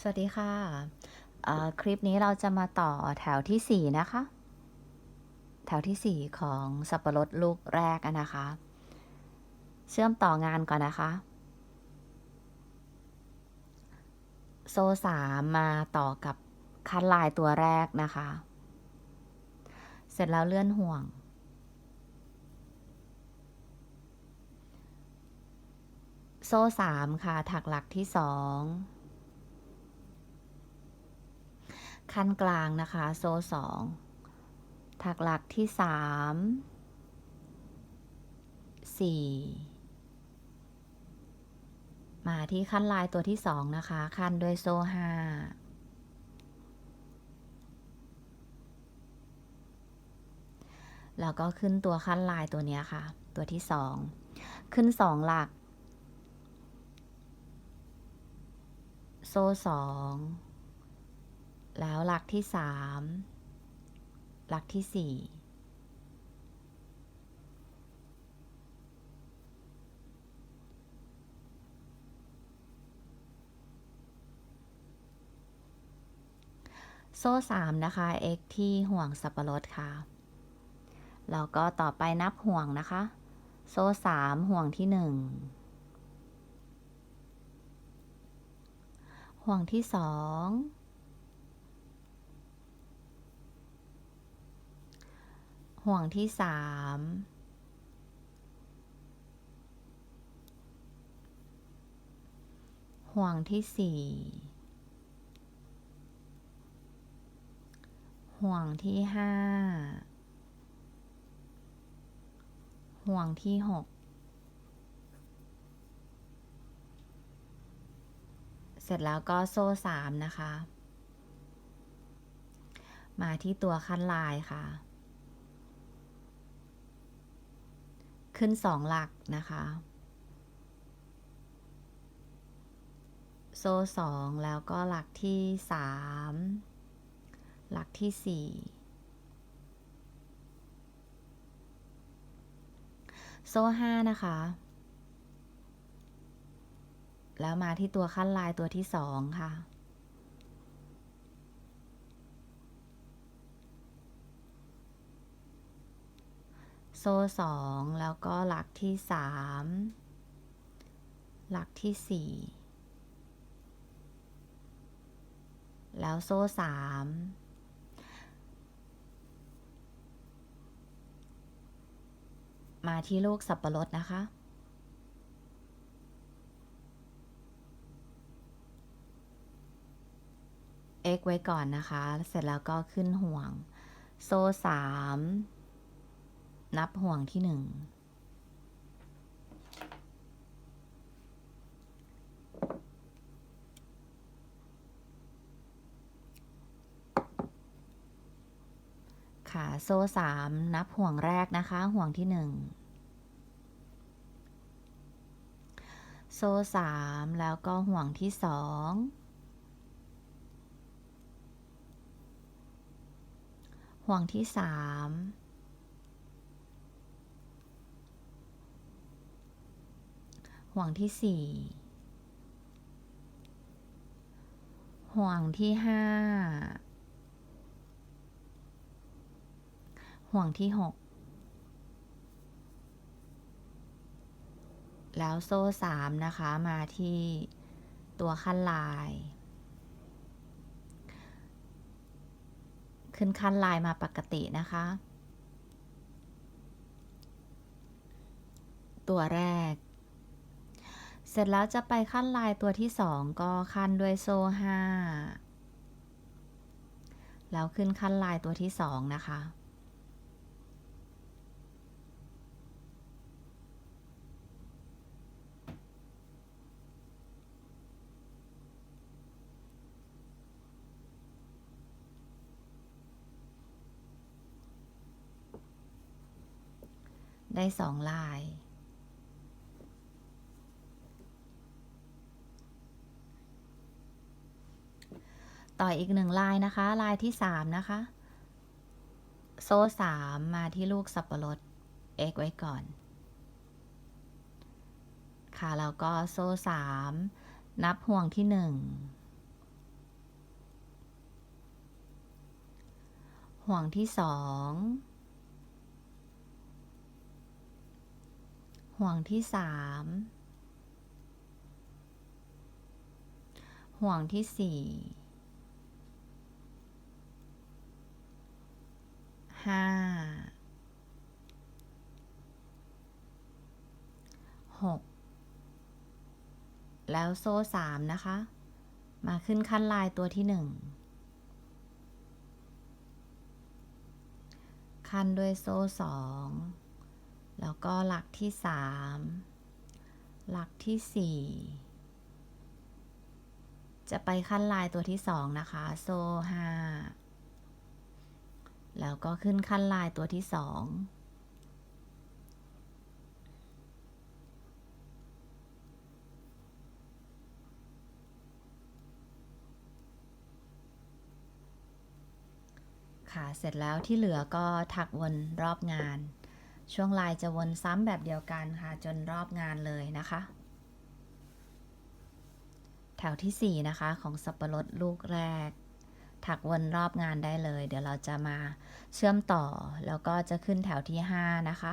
สวัสดีค่ะเอ่อคลิปนี้เราจะมาต่อแถวที่ 4 นะคะ แถวทีสี่ 4 ของสับปะรดลูกแรกนะคะ เชื่อมต่องานก่อนนะคะ โซ่สามมาต่อกับคัดลายตัวแรกนะคะ เสร็จแล้วเลื่อนห่วง โซ่สามค่ะ ถักหลักที่สอง ขั้นกลางนะคะ โซ่สองถักหลักที่สามสี่มาที่ขั้นลายตัวที่สองนะคะ ขั้นด้วยโซ่ห้าแล้วก็ขึ้นตัวขั้นลายตัวนี้ค่ะ ตัวที่สองขึ้นสองหลัก โซ่สอง แล้วหลักที่สามหลักที่สี่โซ่สามนะคะ x ที่ห่วงสับปะรดค่ะ แล้วก็ต่อไปนับห่วงนะคะ โซ่สามห่วงที่หนึ่งห่วงที่สอง ห่วงที่สามห่วงที่สี่ห่วงที่ห้าห่วงที่หกเสร็จแล้วก็โซ่สามนะคะ มาที่ตัวขั้นลายค่ะ ขึ้นสองหลักนะคะ โซ่สองแล้วก็หลักที่สามหลักที่สี่โซ่ห้านะคะ แล้วมาที่ตัวขั้นลายตัวที่สองค่ะ โซ่สองแล้วก็หลักที่สามหลักที่สี่แล้วโซ่สามมาที่ลูกสับปะรดนะคะ x ไว้ก่อนนะคะ เสร็จแล้วก็ขึ้นห่วง โซ่สาม นับห่วงที่หนึ่งค่ะโซ่สามนับห่วงแรกนะคะ ห่วงที่หนึ่งโซ่สามแล้วก็ห่วงที่สองห่วงที่สาม ห่วงที่สี่ห่วงที่ห้าห่วงที่หกแล้วโซ่สามนะคะมาที่ตัวขั้นลาย ขึ้นขั้นลายมาปกตินะคะ ตัวแรก ร็จแล้วจะไปขั้นลายตัวที่สองก็ขั้นด้วยโซ่ห้าแล้วขึ้นขั้นลายตัวที่สองนะคะ ได้สองลาย ต่ออีกหนึ่งลายนะคะ ลายที่สามนะคะ โซ่สามมาที่ลูกสับปะรด x ไว้ก่อน ค่ะ แล้วก็โซ่สามนับห่วงที่หนึ่งห่วงที่สองห่วงที่สามห่วงที่สี่ ห้าหกแล้วโซ่สามนะคะ มาขึ้นขั้นลายตัวที่หนึ่งขั้นด้วยโซ่สองแล้วก็หลักที่สามหลักที่สี่จะไปขั้นลายตัวที่สองนะคะ โซ่ห้า แล้วก็ขึ้นขั้นลายตัวที่สองค่ะเสร็จแล้วที่เหลือก็ถักวนรอบงาน ช่วงลายจะวนซ้ำแบบเดียวกันค่ะ จนรอบงานเลยนะคะ แถวที่ 4 นะคะของสับปะรดลูกแรก ถักวนรอบงานได้เลย เดี๋ยวเราจะมาเชื่อมต่อ แล้วก็จะขึ้นแถวที่ 5 นะคะ